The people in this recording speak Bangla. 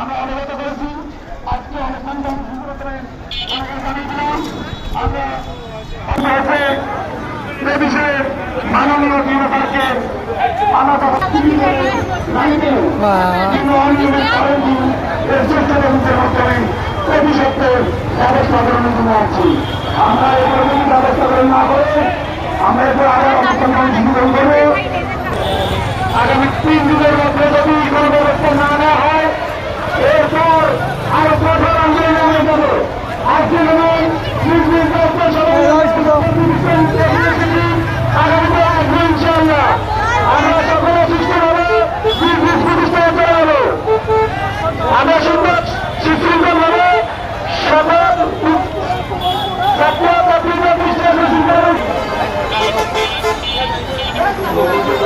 আমরা অবগত করেছি, আজকে অনুষ্ঠান আমরা বিষয়ে মাননীয় ডিরেক্টরকে আমরা ব্যবস্থা গ্রহণের জন্য আছি। আমরা এগুলো ব্যবস্থা গ্রহণ না করে আমরা এরপর আবার Thank.